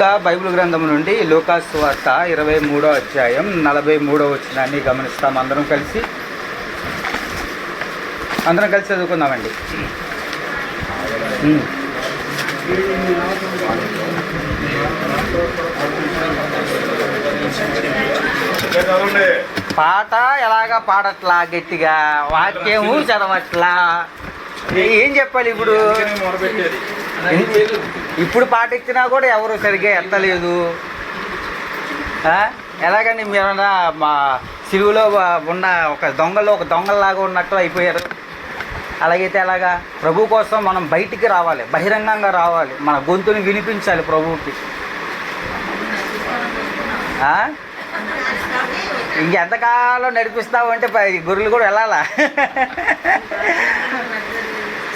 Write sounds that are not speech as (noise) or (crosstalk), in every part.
పరిశుద్ధ బైబిల్ గ్రంథం నుండి లోకాసు వార్త ఇరవై మూడో అధ్యాయం నలభై మూడో వచ్చినాన్ని గమనిస్తాం అందరం కలిసి. అందరం కలిసి చదువుకుందామండి. పాట ఎలాగా పాడట్లా గట్టిగా? వాక్యము చదవట్లా? ఏం చెప్పాలి ఇప్పుడు? ఇప్పుడు పాట ఇచ్చినా కూడా ఎవరు సరిగ్గా ఎత్తలేదు. ఆ? ఎలాగని మీరన్నా మా సిలువులో ఉన్న ఒక దొంగలో ఒక దొంగలాగా ఉన్నట్టు అయిపోయారు. అలాగైతే ఎలాగా? ప్రభు కోసం మనం బయటికి రావాలి బహిరంగంగా రావాలి. మన గొంతుని వినిపించాలి ప్రభువుకి. ఆ? ఇంకెంతకాలం నడిపిస్తావు అంటే గొర్రెలు కూడా వెళ్ళాలా? (laughs) (laughs)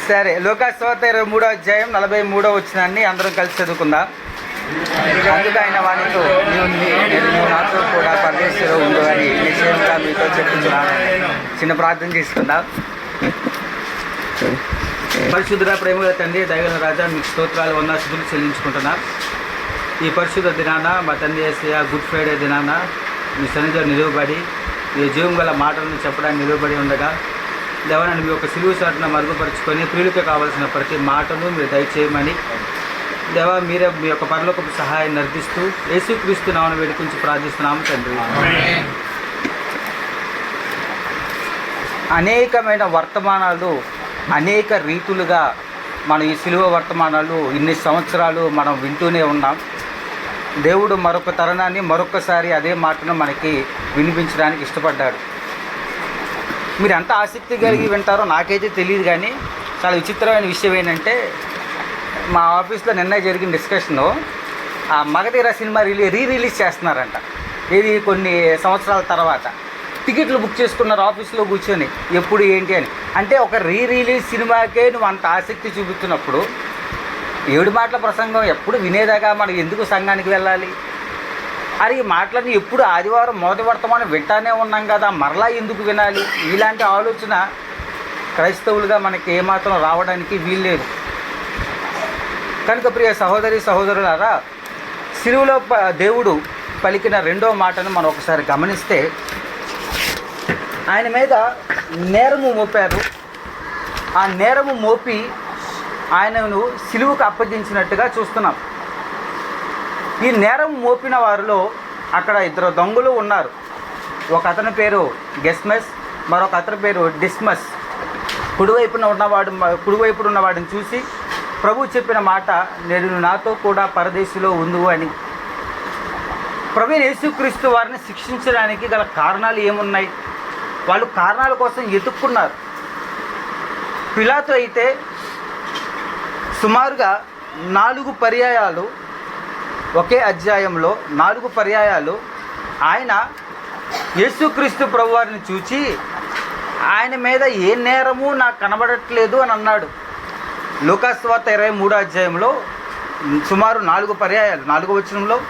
సరే లోకాశ్వాత ఇరవై మూడో అధ్యాయం నలభై మూడో వచ్చినాన్ని అందరం కలిసి చదువుకుందాం. అందుకు ఆయన వానితో నీవు నాతో కూడా పరమేశ్వరం ఉండు అని నిశ్చయంగా మీతో చెప్తున్నాను చిన్న ప్రార్థన చేసుకుందాం. పరిశుద్ధ ప్రేమల తండ్రి దైవన రాజా మీకు స్తోత్రాలు వంద శుద్ధులు చెల్లించుకుంటున్నా. ఈ పరిశుద్ధ దినాన మా తండ్రి ఏసయ్య గుడ్ ఫ్రైడే దినాన మీ సన్నిధిలో నిలువబడి మీ జీవం గల మాటలను చెప్పడానికి నిలువబడి ఉండగా దేవనాన్ని మీ యొక్క సిలువు చాటున మరుగుపరుచుకొని ప్రియులకు కావాల్సిన ప్రతి మాటను మీరు దయచేయమని. దేవా మీరే మీ యొక్క పరలోకపు సహాయం నర్దిస్తూ యేసుక్రీస్తు నామను వేడుకుంచి ప్రార్థిస్తున్నాము తండ్రి. అనేకమైన వర్తమానాలు అనేక రీతులుగా మనం ఈ సిలువ వర్తమానాలు ఇన్ని సంవత్సరాలు మనం వింటూనే ఉన్నాం. దేవుడు మరొక తరుణాన్ని మరొకసారి అదే మాటను మనకి వినిపించడానికి ఇష్టపడ్డాడు. మీరు ఎంత ఆసక్తి కలిగి వింటారో నాకైతే తెలియదు కానీ చాలా విచిత్రమైన విషయం ఏంటంటే మా ఆఫీస్లో నిన్న జరిగిన డిస్కషన్లో ఆ మగధీర సినిమా రిలీ రీ రిలీజ్ చేస్తున్నారంట. ఇది కొన్ని సంవత్సరాల తర్వాత. టికెట్లు బుక్ చేసుకున్నారు ఆఫీస్లో కూర్చొని ఎప్పుడు ఏంటి అని. అంటే ఒక రీ రిలీజ్ సినిమాకే నువ్వు అంత ఆసక్తి చూపుతున్నప్పుడు ఏడు మాటల ప్రసంగం ఎప్పుడు వినేదాకా మనం ఎందుకు సంఘానికి వెళ్ళాలి? అరే ఈ మాటలన్నీ ఎప్పుడు ఆదివారం మొదటి వర్తమానం వింటానే ఉన్నాం కదా. మరలా ఎందుకు వినాలి? ఇలాంటి ఆలోచన క్రైస్తవులుగా మనకి ఏమాత్రం రావడానికి వీల్లేదు. కనుక ప్రియ సహోదరి సహోదరులారా సిరువులో ప- దేవుడు పలికిన రెండో మాటను మనం ఒకసారి గమనిస్తే ఆయన మీద నేరము మోపారు. ఆ నేరము మోపి ఆయనను సిలువుకు అప్పగించినట్టుగా చూస్తున్నాం. ఈ నేరం మోపిన వారిలో అక్కడ ఇద్దరు దొంగలు ఉన్నారు. ఒక అతని పేరు గెస్మస్ మరొక అతని పేరు డిస్మస్. కుడివైపున ఉన్నవాడు కుడివైపున ఉన్నవాడిని చూసి ప్రభు చెప్పిన మాట నేను నాతో కూడా పరదేశిలో ఉండు అని. ప్రభు యేసుక్రీస్తు వారిని శిక్షించడానికి గల కారణాలు ఏమున్నాయి? వాళ్ళు కారణాల కోసం ఎతుక్కున్నారు. పిలాతో అయితే సుమారుగా నాలుగు పర్యాయాలు ఒకే అధ్యాయంలో నాలుగు పర్యాయాలు. ఆయన యేసుక్రీస్తు ప్రభువారిని చూచి ఆయన మీద ఏ నేరము నాకు కనబడట్లేదు అని అన్నాడు. లోకాస్వాత ఇరవై మూడో అధ్యాయంలో సుమారు నాలుగు పర్యాయాలు. నాలుగో వచనంలో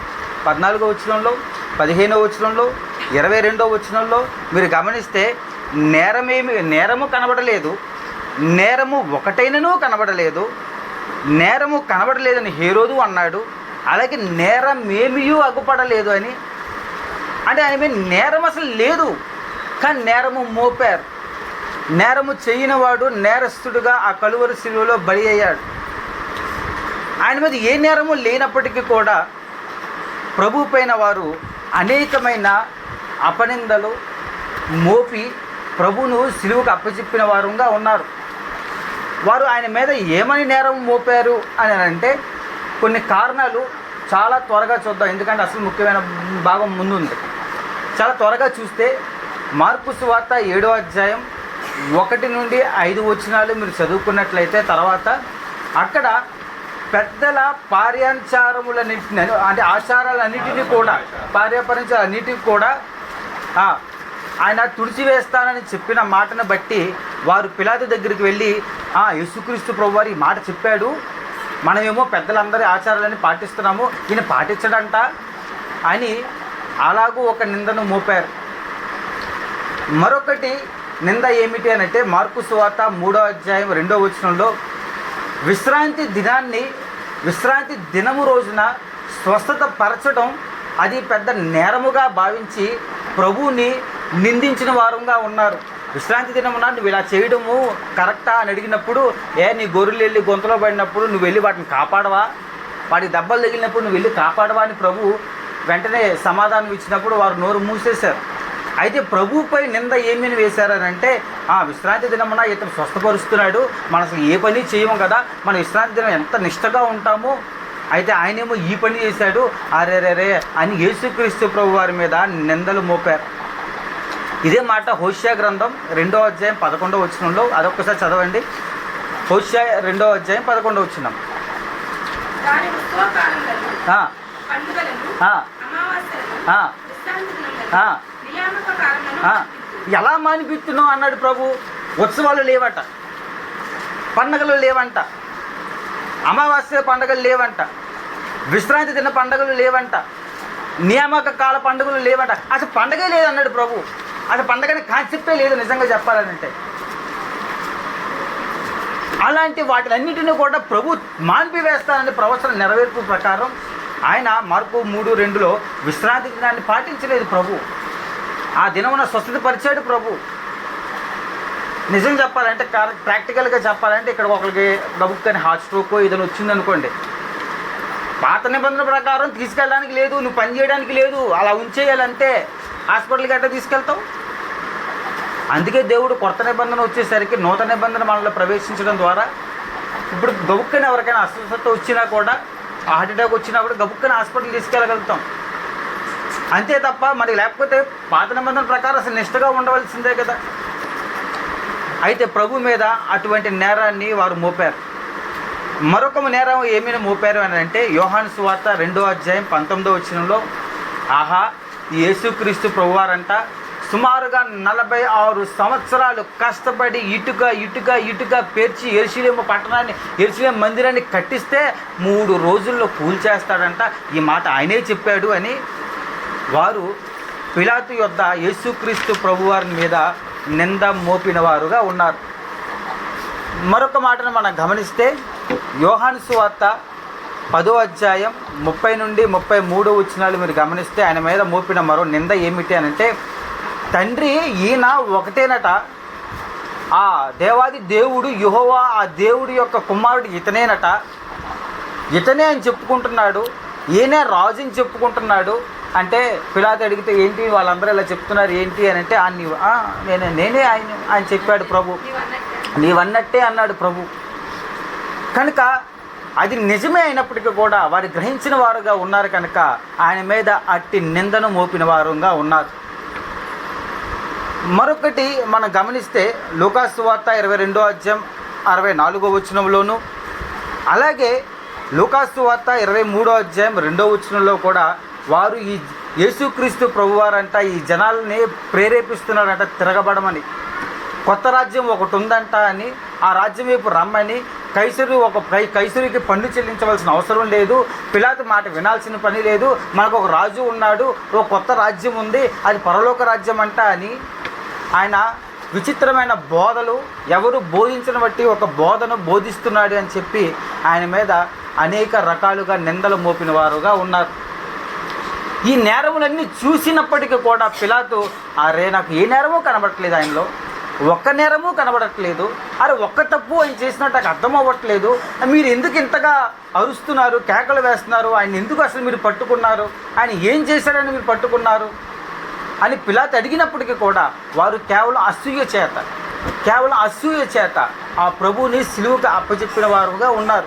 పద్నాలుగో వచనంలో పదిహేనో వచనంలో ఇరవై రెండో వచనంలో మీరు గమనిస్తే నేరమేమి నేరము కనబడలేదు. నేరము ఒకటైనను కనబడలేదు. నేరము కనబడలేదని హేరోదు అన్నాడు. అలాగే నేరం నేరమేమియూ అగుపడలేదు అని. అంటే ఆయన మీద నేరం అసలు లేదు. కానీ నేరము మోపారు. నేరము చేయనివాడు నేరస్తుడుగా ఆ కలువరు శిలువలో బలి అయ్యాడు. ఆయన మీద ఏ నేరము లేనప్పటికీ కూడా ప్రభు పైన వారు అనేకమైన అపనిందలు మోపి ప్రభును సిలువుకు అప్పచెప్పిన వారుగా ఉన్నారు. వారు ఆయన మీద ఏమని నేరం మోపారు అని అంటే కొన్ని కారణాలు చాలా త్వరగా చూద్దాం. ఎందుకంటే అసలు ముఖ్యమైన భాగం ముందు ఉంది చాలా త్వరగా చూస్తే మార్పు సువార్త ఏడో అధ్యాయం ఒకటి నుండి ఐదు వచనాలు మీరు చదువుకున్నట్లయితే తర్వాత అక్కడ పెద్దల పార్యాంచారములన్నింటిని అంటే ఆచారాలన్నిటినీ కూడా పార్యాపరించాలన్నిటిని కూడా ఆయన తుడిచివేస్తానని చెప్పిన మాటను బట్టి వారు పిలాది దగ్గరికి వెళ్ళి "ఆ, యేసుక్రీస్తు ప్రభు వారు ఈ మాట చెప్పాడు. మనమేమో పెద్దలందరి ఆచారాలని పాటిస్తున్నాము. ఈయన పాటించడంట. అని అలాగూ ఒక నిందను మోపారు. మరొకటి నింద ఏమిటి అని అంటే మార్కు సువార్త మూడో అధ్యాయం రెండో వచనంలో విశ్రాంతి దినాన్ని విశ్రాంతి దినము రోజున స్వస్థత పరచడం అది పెద్ద నేరముగా భావించి ప్రభువుని నిందించిన వారంగా ఉన్నారు. విశ్రాంతి దినమున నువ్వు ఇలా చేయడము కరెక్టా అని అడిగినప్పుడు ఏ నీ గొర్రెలు వెళ్ళి గొంతలో పడినప్పుడు నువ్వు వెళ్ళి వాటిని కాపాడవా? వాటికి దెబ్బలు తగిలినప్పుడు నువ్వు వెళ్ళి కాపాడవా అని ప్రభు వెంటనే సమాధానం ఇచ్చినప్పుడు వారు నోరు మూసేశారు. అయితే ప్రభుపై నింద ఏమని వేశారని అంటే ఆ విశ్రాంతి దినమున ఇతను స్వస్థపరుస్తున్నాడు మనం అసలు ఏ పని చేయము కదా మన విశ్రాంతి దినం ఎంత నిష్టగా ఉంటామో అయితే ఆయనేమో ఈ పని చేశాడు అరే రే అని యేసుక్రీస్తు ప్రభు వారి మీద నిందలు మోపారు. ఇదే మాట హోషియా గ్రంథం రెండో అధ్యాయం పదకొండో వచ్చినంలో అదొక్కసారి చదవండి. హోషియా రెండో అధ్యాయం పదకొండో వచ్చినాం. ఎలా మానిపిస్తున్నావు అన్నాడు ప్రభు? ఉత్సవాలు లేవట. పండగలు లేవంట. అమావాస్య పండగలు లేవంట. విశ్రాంతి దిన పండగలు లేవంట. నియామక కాల పండుగలు లేవంట. అసలు పండగే లేదన్నాడు ప్రభు. అసలు పండగని కాన్సెప్టే లేదు నిజంగా చెప్పాలనంటే. అలాంటి వాటిలన్నింటినీ కూడా ప్రభు మాన్పివేస్తానని ప్రవచన నెరవేర్పు ప్రకారం ఆయన మార్పు మూడు రెండులో విశ్రాంతి దినాన్ని పాటించలేదు ప్రభు. ఆ దినమున స్వస్థత పరిచాడు ప్రభు. నిజం చెప్పాలంటే ప్రాక్టికల్గా చెప్పాలంటే ఇక్కడ ఒకరికి గబుక్కని హార్ట్ స్ట్రోక్ ఏదైనా వచ్చిందనుకోండి. పాత నిబంధన ప్రకారం తీసుకెళ్ళడానికి లేదు నువ్వు పని చేయడానికి లేదు అలా ఉంచేయాలంటే హాస్పిటల్కి గట్రా తీసుకెళ్తావు? అందుకే దేవుడు కొత్త నిబంధన వచ్చేసరికి నూతన నిబంధన మనలో ప్రవేశించడం ద్వారా ఇప్పుడు గబుక్కని ఎవరికైనా అస్వస్థత వచ్చినా కూడా హార్ట్ అటాక్ వచ్చినా కూడా గబుక్కని హాస్పిటల్ తీసుకెళ్ళగలుగుతాం. అంతే తప్ప మరి లేకపోతే పాత నిబంధన ప్రకారం అసలు నిష్టగా ఉండవలసిందే కదా. అయితే ప్రభు మీద అటువంటి నేరాన్ని వారు మోపారు. మరొక నేరం ఏమైనా మోపారు అని అంటే యోహాను సువార్త రెండో అధ్యాయం పంతొమ్మిదో వచ్చినంలో ఆహా యేసుక్రీస్తు ప్రభువారంట. సుమారుగా నలభై ఆరు సంవత్సరాలు కష్టపడి ఇటుక ఇటుక ఇటుక పేర్చి ఎరుసలేము పట్టణాన్ని ఎరుసలేం మందిరాన్ని కట్టిస్తే మూడు రోజుల్లో కూల్చేస్తాడంట ఈ మాట ఆయనే చెప్పాడు అని వారు పిలాతు యొద్ద యేసుక్రీస్తు ప్రభువారి మీద నింద మోపిన వారుగా ఉన్నారు. మరొక మాటను మనం గమనిస్తే యోహాను సువార్త పదో అధ్యాయం ముప్పై నుండి ముప్పై మూడు వచ్చినాలు మీరు గమనిస్తే ఆయన మీద మోపిన మరో నింద ఏమిటి అని అంటే తండ్రి ఈయన ఒకటేనట. ఆ దేవాది దేవుడు యుహోవా ఆ దేవుడి యొక్క కుమారుడు ఇతనేనట. ఇతనే అని చెప్పుకుంటున్నాడు ఈయనే రాజు అని చెప్పుకుంటున్నాడు. అంటే పిలాది అడిగితే ఏంటి వాళ్ళందరూ ఇలా చెప్తున్నారు ఏంటి అని అంటే "ఆ, నేనే నేనే ఆయన ఆయన చెప్పాడు ప్రభు. నీవన్నట్టే అన్నాడు ప్రభు. కనుక అది నిజమే అయినప్పటికీ కూడా వారు గ్రహించిన వారుగా ఉన్నారు కనుక ఆయన మీద అట్టి నిందను మోపిన వారుగా ఉన్నారు. మరొకటి మనం గమనిస్తే లూకాసు వార్త ఇరవై రెండో అధ్యాయం అరవై నాలుగో వచనంలోను అలాగే లూకాసు వార్త ఇరవై మూడో అధ్యాయం రెండో వచనంలో కూడా వారు ఈ యేసుక్రీస్తు ప్రభువారంట ఈ జనాల్ని ప్రేరేపిస్తున్నారంట తిరగబడమని. కొత్త రాజ్యం ఒకటి ఉందంట అని ఆ రాజ్యం వైపు రమ్మని కైసరు ఒక కై కైసరికి పన్ను చెల్లించవలసిన అవసరం లేదు. పిలాతు మాట వినాల్సిన పని లేదు. మనకు ఒక రాజు ఉన్నాడు. ఒక కొత్త రాజ్యం ఉంది. అది పరలోక రాజ్యం అంట అని ఆయన విచిత్రమైన బోధలు ఎవరు బోధించిన బట్టి ఒక బోధను బోధిస్తున్నాడు అని చెప్పి ఆయన మీద అనేక రకాలుగా నిందలు మోపిన వారుగా ఉన్నారు. ఈ నేరములన్నీ చూసినప్పటికీ కూడా పిలాతు అరే నాకు ఏ నేరమో కనబడట్లేదు ఆయనలో. ఒక్క నేరము కనబడట్లేదు. అరే ఒక్క తప్పు ఆయన చేసినట్టు నాకు అర్థం అవ్వట్లేదు మీరు ఎందుకు ఇంతగా అరుస్తున్నారు కేకలు వేస్తున్నారు? ఆయన ఎందుకు అసలు మీరు పట్టుకున్నారు? ఆయన ఏం చేశాడని మీరు పట్టుకున్నారు? అని పిలాత్ అడిగినప్పటికీ కూడా వారు కేవలం అసూయ చేత కేవలం అసూయ చేత ఆ ప్రభువుని సిలువుకి అప్పచెప్పిన వారుగా ఉన్నారు.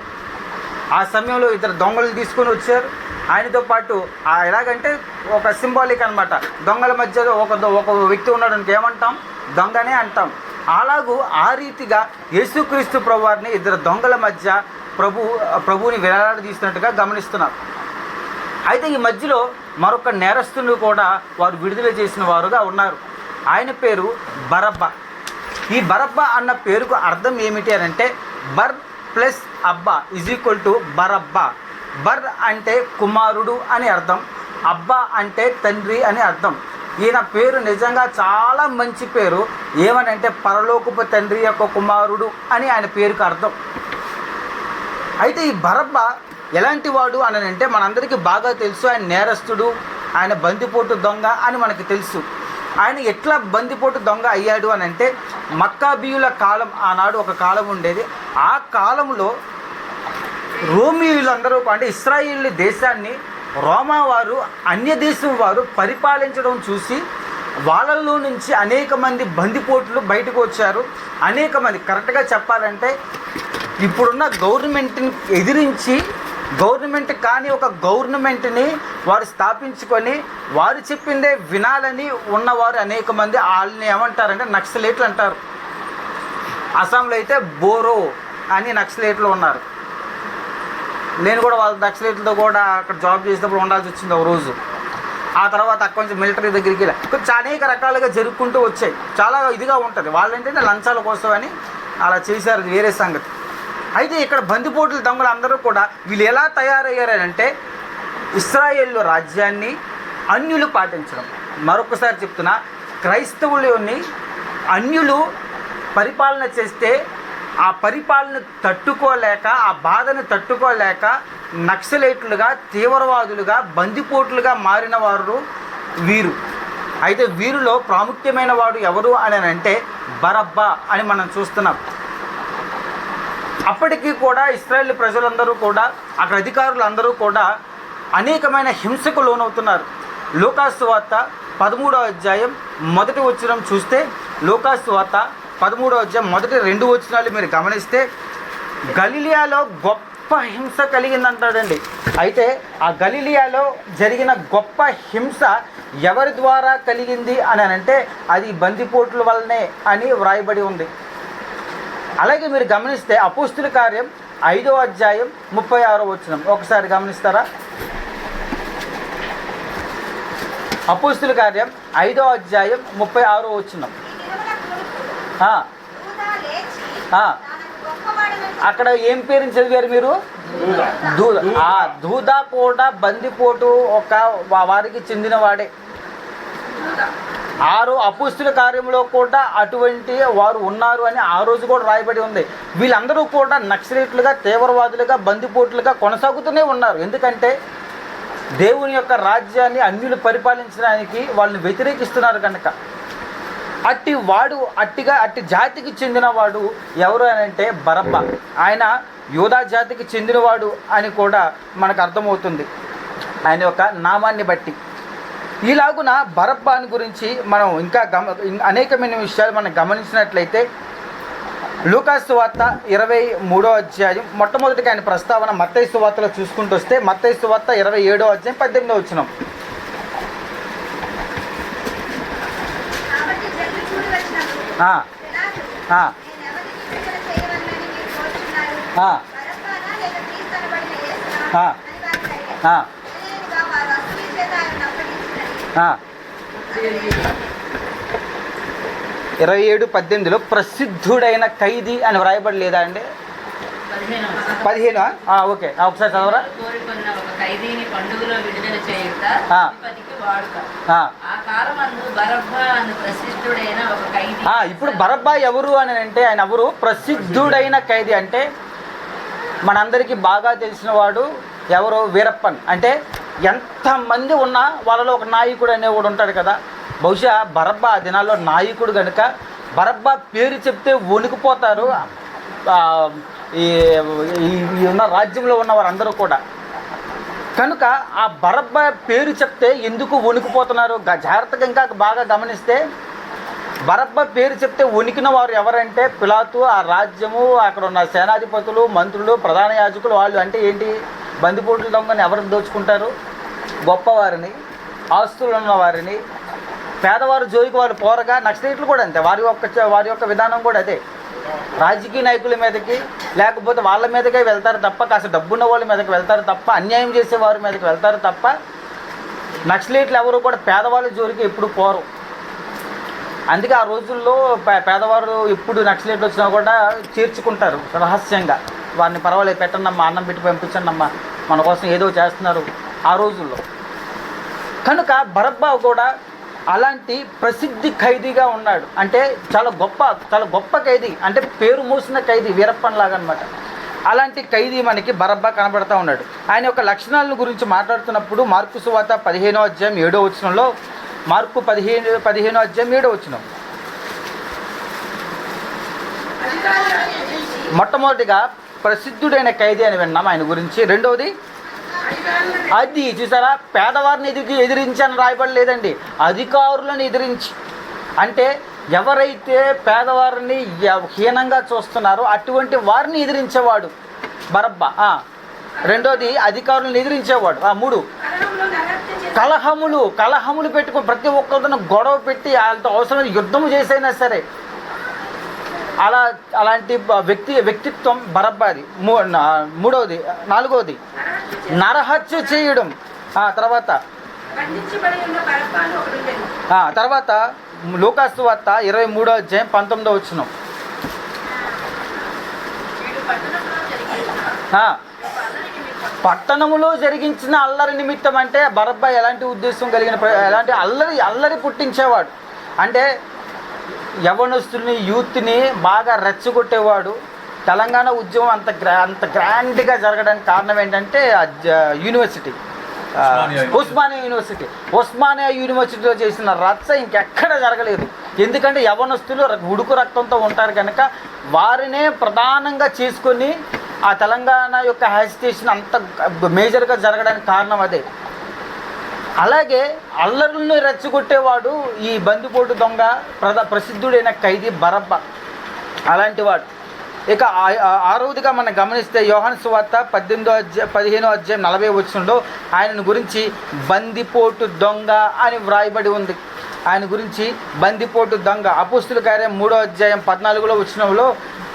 ఆ సమయంలో ఇద్దరు దొంగలు తీసుకొని వచ్చారు. ఆయనతో పాటు ఆ ఎలాగంటే ఒక సింబాలిక్ అన్నమాట. దొంగల మధ్యలో ఒక ఒక వ్యక్తి ఉన్నాడు ఏమంటాం? దొంగనే అంటాం. అలాగూ ఆ రీతిగా యేసుక్రీస్తు ప్రభువారిని ఇద్దరు దొంగల మధ్య ప్రభు ప్రభువుని వేలాడదీస్తున్నట్టుగా గమనిస్తున్నారు. అయితే ఈ మధ్యలో మరొక నేరస్తుని కూడా వారు విడుదల చేసిన వారుగా ఉన్నారు. ఆయన పేరు బరబ్బ. ఈ బరబ్బ అన్న పేరుకు అర్థం ఏమిటి అని అంటే బర్ ప్లస్ అబ్బా ఇజ్ ఈక్వల్ టు బరబ్బా. బర్ అంటే కుమారుడు అని అర్థం అబ్బా అంటే తండ్రి అని అర్థం. ఈయన పేరు నిజంగా చాలా మంచి పేరు. ఏమనంటే పరలోకపు తండ్రి యొక్క కుమారుడు అని ఆయన పేరుకు అర్థం. అయితే ఈ బరబ్బ ఎలాంటి వాడు అని అంటే మనందరికీ బాగా తెలుసు ఆయన నేరస్తుడు ఆయన బందిపోటు దొంగ అని మనకు తెలుసు. ఆయన ఎట్లా బందిపోటు దొంగ అయ్యాడు అని అంటే మక్కాబీయుల కాలం ఆనాడు ఒక కాలం ఉండేది. ఆ కాలంలో రోమియులందరూ అంటే ఇస్రాయిల్ దేశాన్ని రోమా వారు అన్య దేశం వారు పరిపాలించడం చూసి వాళ్ళలో నుంచి అనేక మంది బందిపోట్లు బయటకు వచ్చారు. అనేక మంది కరెక్ట్గా చెప్పాలంటే ఇప్పుడున్న గవర్నమెంట్ని ఎదిరించి గవర్నమెంట్ కానీ ఒక గవర్నమెంట్ని వారు స్థాపించుకొని వారు చెప్పిందే వినాలని ఉన్నవారు అనేక మంది వాళ్ళని ఏమంటారంటే నక్సలేట్లు అంటారు. అస్సాంలో అయితే బోరో అని నక్సలేట్లు ఉన్నారు. నేను కూడా వాళ్ళ నక్సలేట్లతో కూడా అక్కడ జాబ్ చేసినప్పుడు ఉండాల్సి వచ్చింది ఒక రోజు. ఆ తర్వాత అక్కడి నుంచి మిలిటరీ దగ్గరికి వెళ్ళి. కొంచెం అనేక రకాలుగా జరుపుకుంటూ వచ్చాయి. చాలా ఇదిగా ఉంటుంది. వాళ్ళంటేనే లంచాల కోసం అని అలా చేశారు వేరే సంగతి. అయితే ఇక్కడ బందిపోట్ల దొంగలు అందరూ కూడా వీళ్ళు ఎలా తయారయ్యారంటే ఇస్రాయేల్ రాజ్యాన్ని అన్యులు పాటించడం. మరొకసారి చెప్తున్నా క్రైస్తవులని అన్యులు పరిపాలన చేస్తే ఆ పరిపాలన తట్టుకోలేక ఆ బాధను తట్టుకోలేక నక్సలైట్లుగా తీవ్రవాదులుగా బందిపోట్లుగా మారిన వారు వీరు. అయితే వీరిలో ప్రాముఖ్యమైన వాడు ఎవరు అని అంటే బరబ్బా అని మనం చూస్తున్నాం. అప్పటికీ కూడా ఇస్రాయేల్ ప్రజలందరూ కూడా అక్కడ అధికారులు అందరూ కూడా అనేకమైన హింసకు లోనవుతున్నారు. లోకాసు వార్త పదమూడో అధ్యాయం మొదటి వచనం చూస్తే లోకాసు వార్త పదమూడో అధ్యాయం మొదటి రెండు వచనాలు మీరు గమనిస్తే గలిలియాలో గొప్ప హింస కలిగిందంటాడండి. అయితే ఆ గలిలియాలో జరిగిన గొప్ప హింస ఎవరి ద్వారా కలిగింది అని అంటే అది బందిపోట్ల వల్లనే అని వ్రాయబడి ఉంది. అలాగే మీరు గమనిస్తే అపుస్తుల కార్యం ఐదో అధ్యాయం ముప్పై ఆరో వచనం. ఒకసారి గమనిస్తారా? అపుస్తుల కార్యం ఐదో అధ్యాయం ముప్పై ఆరో వచనం ఈ దినమున కొడుకు ఆ, యూదా లేచి ఆ. తనకు గొప్పవాడని అక్కడ ఏం పేరుని చదివారు మీరు? దూద. ఆ దూద కూడా బందిపోటు ఒక వారికి చెందినవాడే. ఆరు అపుస్తుల కార్యంలో కూడా అటువంటి వారు ఉన్నారు అని ఆ రోజు కూడా రాయబడి ఉంది. వీళ్ళందరూ కూడా నక్సలేట్లుగా తీవ్రవాదులుగా బందిపోట్లుగా కొనసాగుతూనే ఉన్నారు. ఎందుకంటే దేవుని యొక్క రాజ్యాన్ని అన్యులు పరిపాలించడానికి వాళ్ళని వ్యతిరేకిస్తున్నారు కనుక. అట్టి వాడు అట్టిగా అట్టి జాతికి చెందినవాడు ఎవరు అని అంటే బరబ్బ. ఆయన యోధా జాతికి చెందినవాడు అని కూడా మనకు అర్థమవుతుంది. ఆయన యొక్క నామాన్ని బట్టి. ఇలాగున బరబ్బాని గురించి మనం ఇంకా గమ అనేకమైన విషయాలు మనం గమనించినట్లయితే లూకాసు వార్త ఇరవై మూడో అధ్యాయం మొట్టమొదటిగా ఆయన ప్రస్తావన మత్తైసు వార్తలో చూసుకుంటూ వస్తే మత్తైసు వార్త ఇరవై ఏడో అధ్యాయం పద్దెనిమిదో వచ్చినాం కాబట్టి జల్లు చూడి వచ్చినప్పుడు ఆ, పిలాతు, ఆ, నేను ఎవరిని విడుదల చేయవలనని మీరు కోరుచున్నారు? ఆ. బరబ్బనా లేక క్రీస్తు అనబడిన యేసునా? ఆ. అని వారిని అడిగాడు. ఆ, వినయంగా వారు అసూయ చేత ఆయనను అప్పగించినని ఆ. ఇరవై ఏడు పద్దెనిమిదిలో ప్రసిద్ధుడైన ఖైదీ అని వ్రాయబడి లేదా అండి? పదిహేను ఓకే. ఆ, ఒకసారి చదవరా? కోరుకున్న ఒక ఖైదీని పండుగలో విడుదల ఇప్పుడు బరబ్బా ఎవరు అని అంటే ఆయన ఎవరు? ప్రసిద్ధుడైన ఖైదీ అంటే మనందరికీ బాగా తెలిసిన వాడు ఎవరు వీరప్పన్. అంటే ఎంతమంది ఉన్నా వాళ్ళలో ఒక నాయకుడు అనేవాడు ఉంటాడు కదా. బహుశా బరబ్బా ఆ దినాల్లో నాయకుడు కనుక బరబ్బా పేరు చెప్తే వణికిపోతారు. ఆ, ఈ ఈ- ఉన్న రాజ్యంలో ఉన్న వారందరూ కూడా. కనుక ఆ బరబ్బ పేరు చెప్తే ఎందుకు వణికిపోతున్నారు? గ- జాగ్రత్తగా ఇంకా బాగా గమనిస్తే బరబ్బ పేరు చెప్తే వణికిన వారు ఎవరంటే పిలాతు ఆ రాజ్యము అక్కడ ఉన్న సేనాధిపతులు మంత్రులు ప్రధాన యాజకులు వాళ్ళు అంటే ఏంటి? బందిపోట్ల దొంగని ఎవరు దోచుకుంటారు? గొప్పవారిని ఆస్తులు ఉన్న వారిని పేదవారు జోలికి వారు పోరగా నక్సలైట్లు కూడా అంతే. వారి యొక్క వారి యొక్క విధానం కూడా అదే. రాజకీయ నాయకుల మీదకి లేకపోతే వాళ్ళ మీదకే వెళ్తారు తప్ప కాస్త డబ్బున్న వాళ్ళ మీదకి వెళ్తారు తప్ప అన్యాయం చేసే వారి మీదకి వెళ్తారు తప్ప నక్సలైట్లు ఎవరు కూడా పేదవాళ్ళ జోలికి ఎప్పుడు పోరు. అందుకే ఆ రోజుల్లో పే- పేదవారు ఎప్పుడు నక్సలైట్లు వచ్చినా కూడా చేర్చుకుంటారు రహస్యంగా. వారిని పర్వాలేదు పెట్టండమ్మా అన్నం పెట్టి పంపించండమ్మా మన కోసం ఏదో చేస్తున్నారు ఆ రోజుల్లో. కనుక బరబ్బా కూడా అలాంటి ప్రసిద్ధి ఖైదీగా ఉన్నాడు. అంటే చాలా గొప్ప చాలా గొప్ప ఖైదీ. అంటే పేరు మూసిన ఖైదీ వీరప్పన్ లాగా అనమాట అలాంటి ఖైదీ మనకి బరబ్బా కనబడతా ఉన్నాడు. ఆయన యొక్క లక్షణాలను గురించి మాట్లాడుతున్నప్పుడు మార్కు సువాత పదిహేనో అధ్యాయం ఏడో వచనంలో మార్కు పదిహేను పదిహేనో అధ్యాయం ఏడో వచనం. మొట్టమొదటిగా ప్రసిద్ధుడైన ఖైదీ అని విన్నాం ఆయన గురించి. రెండవది అది చూసారా? పేదవారిని ఎదిరి ఎదిరించని రాయబడలేదండి అధికారులను ఎదిరించి అంటే ఎవరైతే పేదవారిని హీనంగా చూస్తున్నారో అటువంటి వారిని ఎదిరించేవాడు. బరబ్బా రెండోది అధికారులను ఎదిరించేవాడు. ఆ మూడు. కలహములు కలహములు పెట్టుకుని ప్రతి ఒక్కరితో గొడవ పెట్టి వాళ్ళతో అవసరమైన యుద్ధము చేసైనా సరే అలా అలాంటి వ్యక్తి వ్యక్తిత్వం బరబ్బాది మూ మూడవది నాలుగవది. నరహత్య చేయడం. ఆ తర్వాత తర్వాత లోకాసు వార్త ఇరవై మూడో అధ్యాయం పంతొమ్మిదో వచ్చిన పట్టణములో జరిగించిన అల్లరి నిమిత్తం అంటే బరబ్బా ఎలాంటి ఉద్దేశం కలిగిన ఎలాంటి అల్లరి అల్లరి పుట్టించేవాడు. అంటే యవనస్తుల్ని యూత్ని బాగా రెచ్చగొట్టేవాడు. తెలంగాణ ఉద్యమం అంత గ్రా అంత గ్రాండ్గా జరగడానికి కారణం ఏంటంటే university. Osmania university. Osmania university. Osmania యూనివర్సిటీలో చేసిన రచ్చ ఇంకెక్కడ జరగలేదు. ఎందుకంటే యవనస్తులు ఉడుకు రక్తంతో ఉంటారు కనుక వారినే ప్రధానంగా చేసుకొని ఆ తెలంగాణ యొక్క హ్యాసిటేషన్ అంత మేజర్గా జరగడానికి కారణం అదే. అలాగే అల్లరులను రెచ్చగొట్టేవాడు ఈ బందిపోటు దొంగ ప్రధ ప్రసిద్ధుడైన ఖైదీ బరబ్బ అలాంటి వాడు. ఇక ఆరోదిగా ఆరవదిగా మనం గమనిస్తే యోహన్ సువార్త పద్దెనిమిదో అధ్యాయం పదిహేనో అధ్యాయం నలభై వచ్చంలో ఆయనను గురించి బందిపోటు దొంగ అని వ్రాయబడి ఉంది. ఆయన గురించి బందిపోటు దొంగ. అపోస్తుల కార్యం మూడో అధ్యాయం పద్నాలుగులో వచ్చినంలో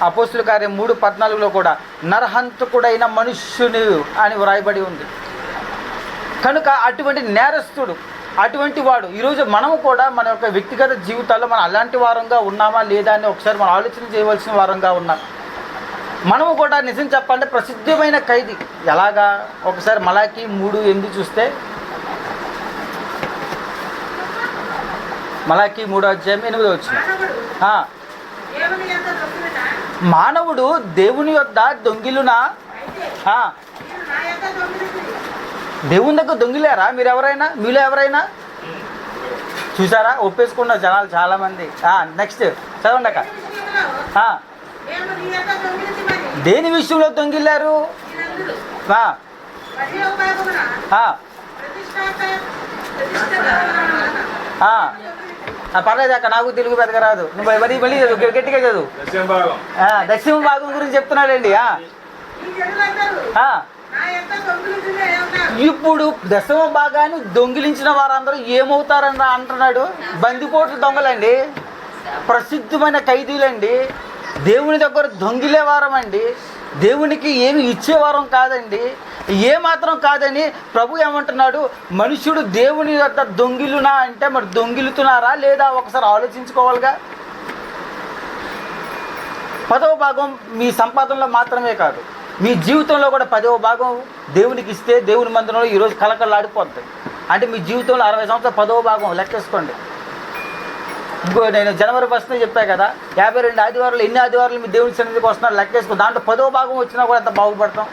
అపోస్తుల కార్యం మూడు పద్నాలుగులో కూడా నరహంతకుడైన మనుష్యుని అని వ్రాయబడి ఉంది. కనుక అటువంటి నేరస్తుడు అటువంటి వాడు ఈరోజు మనము కూడా మన యొక్క వ్యక్తిగత జీవితాల్లో మనం అలాంటి వారంగా ఉన్నామా లేదా అని ఒకసారి మనం ఆలోచన చేయవలసిన వారంగా ఉన్నాం. మనము కూడా నిజం చెప్పాలంటే ప్రసిద్ధమైన ఖైదీ. ఎలాగా? ఒకసారి మలాకి మూడు ఎనిమిది చూస్తే. మలాకి మూడో అధ్యాయం ఎనిమిది వచ్చిన. మానవుడు దేవుని యొక్క యొద్ద దొంగిలునా అయితే ఆ, మీరు నా యొక్క దొంగిలింది దేవుని దగ్గర దొంగిలారా? మీరు ఎవరైనా మీలో ఎవరైనా? చూసారా? ఒప్పేసుకున్న జనాలు చాలామంది. నెక్స్ట్ చదవండి అక్క. దేని విషయంలో దొంగిల్లారు పర్లేదు అక్క నాకు తెలుగు పెద్దగా రాదు. నువ్వు మరీ మళ్ళీ చదువు గట్టిగా చదువు. దక్షిణ భాగం. గురించి చెప్తున్నాడండి. ఇప్పుడు దశమ భాగాన్ని దొంగిలించిన వారందరూ ఏమవుతారని అంటున్నాడు. బందిపోట్లు దొంగలండి. ప్రసిద్ధమైన ఖైదీలండి. దేవుని దగ్గర దొంగిలేవారం అండి దేవునికి ఏమి ఇచ్చేవారం కాదండి. ఏ మాత్రం కాదని ప్రభు ఏమంటున్నాడు? మనుషుడు దేవుని యొక్క దొంగిలునా అంటే మరి దొంగిలుతున్నారా లేదా ఒకసారి ఆలోచించుకోవాలిగా? పదవ భాగం మీ సంపాదనలో మాత్రమే కాదు. మీ జీవితంలో కూడా పదవ భాగం దేవునికి ఇస్తే దేవుని మందిరంలో ఈరోజు కలకలాడిపోతుంది అంటే మీ జీవితంలో అరవై సంవత్సరాల పదవ భాగం లెక్కేసుకోండి. ఇంకో నేను జనవరి ఫస్ట్ చెప్పా కదా యాభై రెండు ఆదివారాలు ఎన్ని ఆదివారాలు మీ దేవుని సన్నిధికి వస్తున్నారు లెక్కేసుకో. దాంట్లో పదవ భాగం వచ్చినా కూడా ఎంత బాగుపడతాం?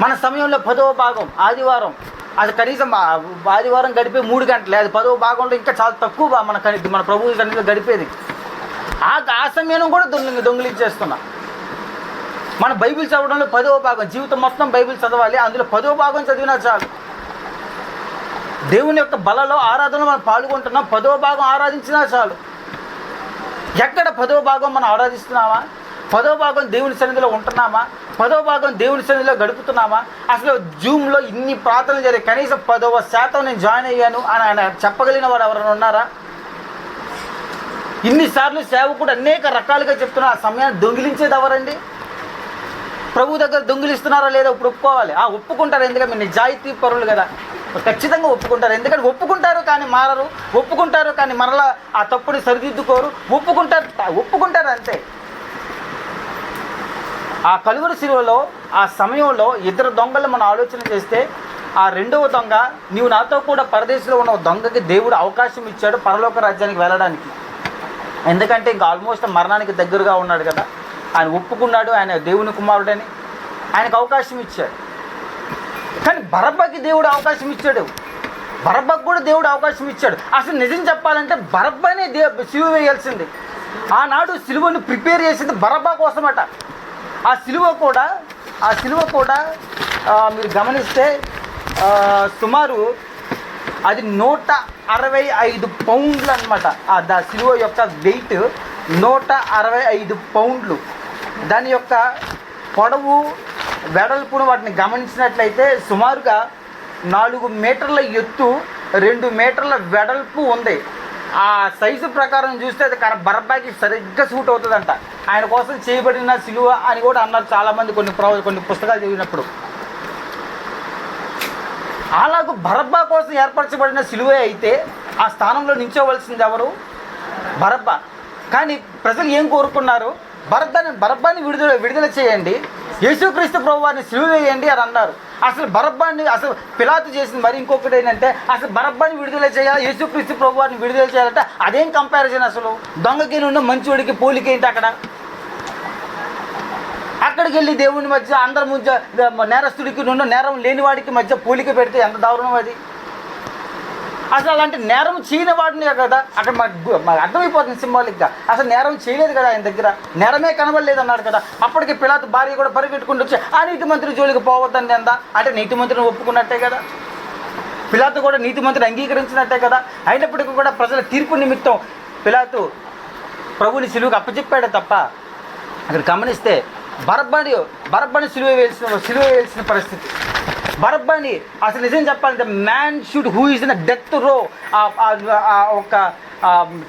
మన సమయంలో పదవ భాగం ఆదివారం అది కనీసం ఆదివారం గడిపే మూడు గంటలే అది పదవ భాగంలో ఇంకా చాలా తక్కువ మన కని- మన ప్రభువు సన్నిధిలో గడిపేది. ఆ సమయంలో సమయం కూడా దొంగ దొంగిలించేస్తున్నా. మన బైబిల్ చదవడంలో పదవ భాగం జీవితం మొత్తం బైబిల్ చదవాలి అందులో పదవ భాగం చదివినా చాలు. దేవుని యొక్క బలలో ఆరాధన మనం పాల్గొంటున్నాం పదవ భాగం ఆరాధించినా చాలు. ఎక్కడ పదవ భాగం మనం ఆరాధిస్తున్నామా? పదవ భాగం దేవుని సన్నిధిలో ఉంటున్నామా? పదవ భాగం దేవుని సన్నిధిలో గడుపుతున్నామా? అసలు జూమ్లో ఇన్ని ప్రార్థనలు జరిగాయి. కనీసం పదవ శాతం నేను జాయిన్ అయ్యాను అని ఆయన చెప్పగలిగిన వారు ఎవరైనా ఉన్నారా? ఇన్నిసార్లు సేవకుడు అనేక రకాలుగా చెప్తున్నా ఆ సమయాన్ని దొంగిలించేది ఎవరండి? ప్రభు దగ్గర దొంగిలిస్తున్నారా లేదా ఇప్పుడు ఒప్పుకోవాలి. ఆ ఒప్పుకుంటారు ఎందుకంటే మీరు నిజాయితీ పరులు కదా. ఖచ్చితంగా ఒప్పుకుంటారు. ఎందుకంటే ఒప్పుకుంటారు కానీ మారరు. ఒప్పుకుంటారు కానీ మరలా ఆ తప్పుని సరిదిద్దుకోరు. ఒప్పుకుంటారు ఒప్పుకుంటారు అంతే. ఆ కలుగురు శిలువలో ఆ సమయంలో ఇద్దరు దొంగలు మనం ఆలోచన చేస్తే ఆ రెండవ దొంగ నీవు నాతో కూడా పరదేశంలో ఉన్న దొంగకి దేవుడు అవకాశం ఇచ్చాడు పరలోక రాజ్యానికి వెళ్ళడానికి. ఎందుకంటే ఇంకా ఆల్మోస్ట్ మరణానికి దగ్గరగా ఉన్నాడు కదా. ఆయన ఒప్పుకున్నాడు ఆయన దేవుని కుమారుడని ఆయనకు అవకాశం ఇచ్చాడు. కానీ బరబ్బకి దేవుడు అవకాశం ఇచ్చాడు. బరబ్బకు కూడా దేవుడు అవకాశం ఇచ్చాడు. అసలు నిజం చెప్పాలంటే బరబ్బనే దే సిలువ వేయాల్సింది. ఆనాడు సిలువను ప్రిపేర్ చేసింది బరబ్బా కోసమట. ఆ సిలువ కూడా ఆ సిలువ కూడా మీరు గమనిస్తే సుమారు అది నూట అరవై ఐదు పౌండ్లు అనమాట ఆ దా సిలువ యొక్క వెయిట్ నూట అరవై ఐదు పౌండ్లు. దాని యొక్క పొడవు వెడల్పును వాటిని గమనించినట్లయితే సుమారుగా నాలుగు మీటర్ల ఎత్తు రెండు మీటర్ల వెడల్పు ఉంది. ఆ సైజు ప్రకారం చూస్తే అది కర బరబ్బాకి సరిగ్గా సూట్ అవుతుందంట. ఆయన కోసం చేయబడిన సిలువ అని కూడా అన్నారు చాలామంది కొన్ని ప్ర- కొన్ని పుస్తకాలు చదివినప్పుడు. అలాగూ బరబ్బా కోసం ఏర్పరచబడిన సిలువే అయితే ఆ స్థానంలో నించోవలసింది ఎవరు బరబ్బా కానీ ప్రజలు ఏం కోరుకున్నారు? బరబ్బాని బరబ్బాని విడుదల విడుదల చేయండి. యేసుక్రీస్తు ప్రభు వారిని సిలువ వేయండి అని అన్నారు. అసలు బరబ్బాన్ని అసలు పిలాతు చేసింది మరి ఇంకొకటి ఏంటంటే అసలు బరబ్బాన్ని విడుదల చేయాలి యేసుక్రీస్తు ప్రభు వారిని విడుదల చేయాలంటే అదేం కంపారిజన్ అసలు? దొంగకి నుండి మంచివాడికి పోలికేంటి అక్కడ? అక్కడికి వెళ్ళి దేవుని మధ్య అందరి మధ్య నేరస్తుడికి నుండి నేరం లేనివాడికి మధ్య పోలిక పెడితే ఎంత దారుణం అది? అసలు అలాంటి నేరం చేయని వాడిని కదా. అక్కడ మాకు మాకు అర్థమైపోతుంది సింబాలిక్గా. అసలు నేరం చేయలేదు కదా ఆయన దగ్గర. నేరమే కనబడలేదు అన్నాడు కదా. అప్పటికి పిలాతు భార్య కూడా పరిగెట్టుకుంటూ వచ్చి ఆ నీతి మంత్రి జోలికి పోవద్దని అందా? అంటే నీతి మంత్రిని ఒప్పుకున్నట్టే కదా. పిలాతు కూడా నీతి మంత్రిని అంగీకరించినట్టే కదా. అయినప్పటికీ కూడా ప్రజల తీర్పు నిమిత్తం పిలాతు ప్రభుని సిలువుకి అప్పచెప్పాడే తప్ప అక్కడ గమనిస్తే బరబ్బడి బరబ్బని సిలువ వేయాల్సిన సిలువ వేయాల్సిన పరిస్థితి. బరబ్బాని అసలు నిజం చెప్పాలంటే man should who is in death row ఒక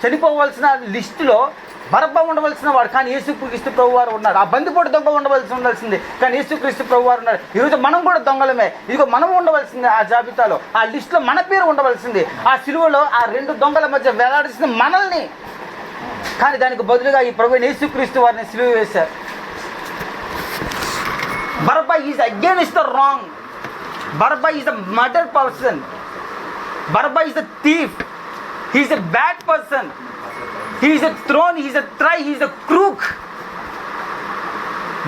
చనిపోవలసిన లిస్టులో బరబ్బా ఉండవలసిన వాడు కానీ యేసుక్రీస్తు ప్రభు వారు ఉన్నారు. ఆ బందిపోటు దొంగ ఉండవలసి ఉండాల్సింది కానీ యేసుక్రీస్తు ప్రభు వారు ఉన్నారు. ఈరోజు మనం కూడా దొంగలమే. ఇదిగో మనం ఉండవలసింది ఆ జాబితాలో. ఆ లిస్టులో మన పేరు ఉండవలసింది. ఆ సిలువలో ఆ రెండు దొంగల మధ్య వేలాడిసిన మనల్ని. కానీ దానికి బదులుగా ఈ ప్రభు యేసుక్రీస్తు వారిని సిలువ వేశారు. Barabbas is against the wrong Barabbas is the murder person Barabbas is the thief he's a bad person he's a throne he's a try he's a crook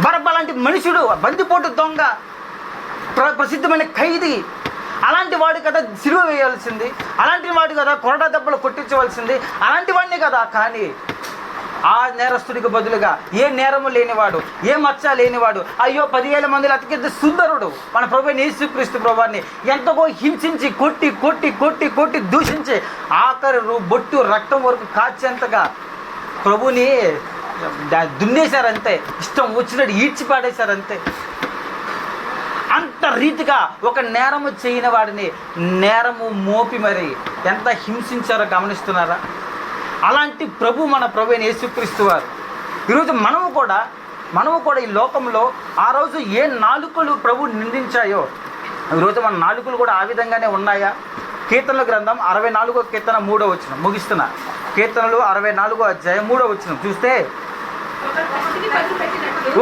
Barabbas లాంటి మనుషుడు బందిపోటు దొంగ ప్ర ప్రసిద్ధమైన ఖైదీ. అలాంటి వాడు కదా సిలువ వేయాల్సింది. అలాంటి వాడు కదా కొరడా దెబ్బలు కొట్టించవలసింది. అలాంటి వాడిని కదా కానీ ఆ నేరస్తుడికి బదులుగా ఏ నేరము లేనివాడు ఏ మచ్చ లేనివాడు అయ్యో పదివేల మందిలో అతికిద్ద సుందరుడు మన ప్రభు యేసుక్రీస్తు ప్రభాన్ని ఎంతగో హింసించి కొట్టి కొట్టి కొట్టి కొట్టి దూషించి ఆఖరి బొట్టు రక్తం వరకు కాచేంతగా ప్రభుని దున్నేశారంతే. ఇష్టం వచ్చినట్టు ఈడ్చి పాడేశారంతే అంత రీతిగా ఒక నేరము చేయని వాడిని నేరము మోపి మరి ఎంత హింసించారో గమనిస్తున్నారా? అలాంటి ప్రభు మన ప్రభు అయిన యేసుక్రీస్తు వారు. ఈరోజు మనము కూడా మనము కూడా ఈ లోకంలో ఆ రోజు ఏ నాలుకలు ప్రభు నిందించాయో ఈరోజు మన నాలుకలు కూడా ఆ విధంగానే ఉన్నాయా? కీర్తనల గ్రంథం అరవై నాలుగో కీర్తన మూడో వచ్చిన ముగిస్తున్నా. కీర్తనలు అరవై నాలుగో అధ్యాయం మూడో వచ్చిన చూస్తే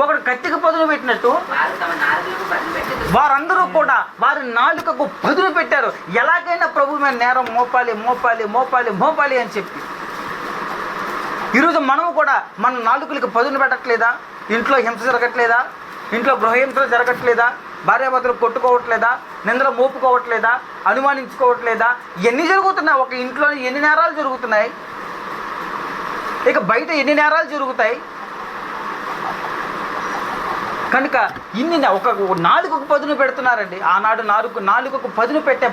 ఒకడు కత్తికి పదును పెట్టినట్టు వారందరూ కూడా వారి నాలుకకు పదులు పెట్టారు. ఎలాగైనా ప్రభు మీద నేరం మోపాలి మోపాలి మోపాలి మోపాలి అని చెప్పి. ఈరోజు మనము కూడా మన నాలుగులకు పదును పెట్టట్లేదా? ఇంట్లో హింస జరగట్లేదా? ఇంట్లో గృహహింసలు జరగట్లేదా? భార్యాభర్తలు కొట్టుకోవట్లేదా? నిందలు మోపుకోవట్లేదా? అనుమానించుకోవట్లేదా? ఎన్ని జరుగుతున్నాయి? ఒక ఇంట్లో ఎన్ని నేరాలు జరుగుతున్నాయి? ఇక బయట ఎన్ని నేరాలు జరుగుతాయి? కనుక ఇన్ని ఒక నాలుగుకు పదును పెడుతున్నారండి. ఆనాడు నాలుగు నాలుగుకు పదును పెట్టే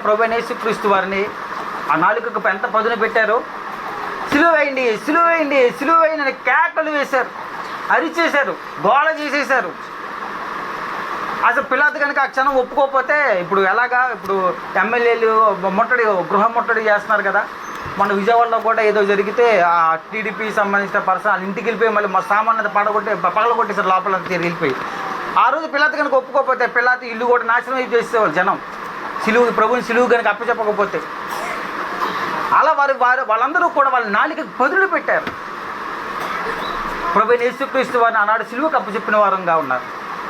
క్రీస్తు వారిని ఆ నాలుగుకు ఎంత పదును పెట్టారు? సిలువ వేయండి సిలువ అని కేకలు వేశారు. అరిచేశారు గోళ చేసేశారు. అసలు పిల్లలు కనుక ఆ క్షణం ఒప్పుకోకపోతే ఇప్పుడు ఎలాగా? ఇప్పుడు ఎమ్మెల్యేలు ముట్టడి గృహ ముట్టడి చేస్తున్నారు కదా. మన విజయవాడలో కూడా ఏదో జరిగితే ఆ టీడీపీ సంబంధించిన పర్సన్ వాళ్ళ ఇంటికి వెళ్ళిపోయి మళ్ళీ మా సామాన్ అంతా పడగొట్టి పగల కొట్టేసారు లోపల అంతా వెళ్ళిపోయి. ఆ రోజు పిల్లలు కనుక ఒప్పుకోకపోతే పిల్లలు ఇల్లు కూడా నాశనం చేసేవాళ్ళు జనం. సిలువు ప్రభుని సిలువు కనుక అప్పచెప్పకపోతే. అలా వారు వారు వాళ్ళందరూ కూడా వాళ్ళ నాలుకకి పదులు పెట్టారు. ప్రభు యేసుక్రీస్తు వారిని ఆనాడు సిలువ కప్పు చెప్పిన వారంగా ఉన్నారు.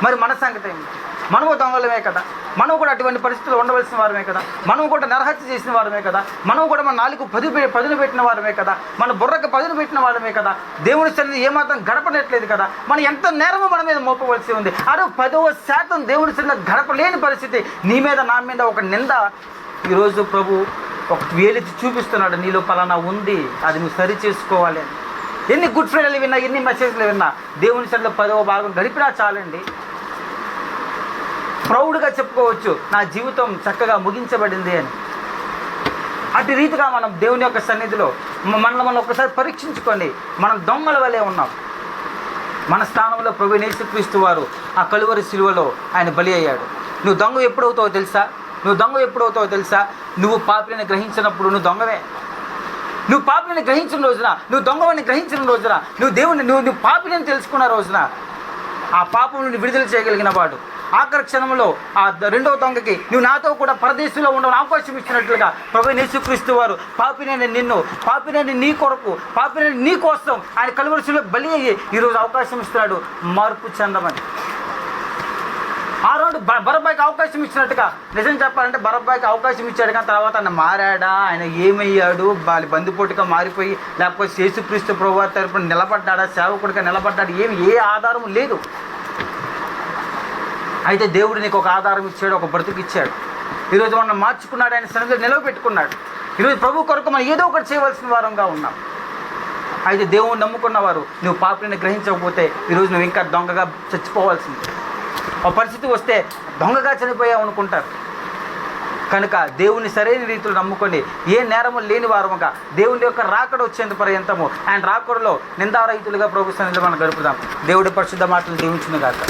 మరి మన సంగతి ఏమిటి మనము దొంగలమే కదా. మనం కూడా అటువంటి పరిస్థితులు ఉండవలసిన వారమే కదా. మనం కూడా నరహత్య చేసిన వారమే కదా. మనం కూడా మన నాలుగు పది పదును పెట్టిన వారమే కదా. మన బుర్రకు పదును పెట్టిన వారమే కదా. దేవుని సన్నిధి ఏమాత్రం గడపనట్లేదు కదా. మనం ఎంత నేరమో మన మీద మోపవలసి ఉంది. అరే పదవ శాతం దేవుని సన్నిధి గడపలేని పరిస్థితి. నీ మీద నా మీద ఒక నింద ఈరోజు ప్రభు ఒక వేలెత్తి చూపిస్తున్నాడు నీలో పలానా ఉంది అది నువ్వు సరి చేసుకోవాలి అని. ఎన్ని గుడ్ ఫ్రైడేలు విన్నా ఎన్ని మెసేజ్లు విన్నా దేవుని సన్నిధిలో పదవ భాగం గడిపినా చాలండి. ప్రౌడ్గా చెప్పుకోవచ్చు నా జీవితం చక్కగా ముగించబడింది అని. అటు రీతిగా మనం దేవుని యొక్క సన్నిధిలో మనల్ని మనం ఒకసారి పరీక్షించుకోండి మనం దొంగల వలె ఉన్నాం. మన స్థానంలో ప్రభు నేసుక్రీస్తు వారు ఆ కలువరి శిలువలో ఆయన బలి అయ్యాడు. నువ్వు దొంగ ఎప్పుడవుతావో తెలుసా? నువ్వు దొంగ ఎప్పుడవుతావో తెలుసా? నువ్వు పాపిని గ్రహించినప్పుడు నువ్వు దొంగవే. నువ్వు పాపిని గ్రహించిన రోజున నువ్వు దొంగవని గ్రహించిన రోజున నువ్వు దేవుని నువ్వు నువ్వు పాపిని తెలుసుకున్న రోజున ఆ పాపం నుండి విడుదల చేయగలిగిన వాడు. ఆఖరి క్షణంలో ఆ ద- రెండవ దొంగకి నువ్వు నాతో కూడా పరదేశంలో ఉండవని అవకాశం ఇచ్చినట్లుగా ప్రభు నేసుక్రీస్తు వారు పాపినని నిన్ను పాపినని నీ కొరకు పాపినని నీ కోసం ఆయన కలువరిశిలో బలి అయ్యి ఈరోజు అవకాశం ఇస్తున్నాడు. మార్పు చెందమని. ఆ రోజు బ- బరబ్బాయికి అవకాశం ఇచ్చినట్టుగా నిజం చెప్పాలంటే బరబ్బాయికి అవకాశం ఇచ్చాడు. కానీ తర్వాత ఆయన మారాడా? ఆయన ఏమయ్యాడు? వాళ్ళ బందిపోటుగా మారిపోయి లేకపోతే యేసుక్రీస్తు ప్రభు తరపున నిలబడ్డాడా? సేవకుడిగా నిలబడ్డాడు? ఏమి ఏ ఆధారం లేదు. అయితే దేవుడు నీకు ఒక ఆధారం ఇచ్చాడు ఒక బ్రతుకు ఇచ్చాడు. ఈరోజు మనం మార్చుకున్నాడు ఆయన సన్నిధిలో నిలవబెట్టుకున్నాడు ఈరోజు ప్రభు కొరకు మనం ఏదో ఒకటి చేయవలసిన వారంగా ఉన్నాం. అయితే దేవుని నమ్ముకున్నవారు నువ్వు పాపిని గ్రహించకపోతే ఈరోజు నువ్వు ఇంకా దొంగగా చచ్చిపోవాల్సింది. పరిస్థితి వస్తే దొంగగా చనిపోయావు అనుకుంటారు కనుక దేవుని సరైన రీతిలో నమ్ముకొని ఏ నేరము లేని వారముగా దేవుని యొక్క రాకడ వచ్చేంత పర్యంతము ఆయన రాకడలో నిందారహితులుగా ప్రభు సన్నిధిలో మనం గడుపుదాం. దేవుడి పరిశుద్ధ మాటలు దీవించును గాక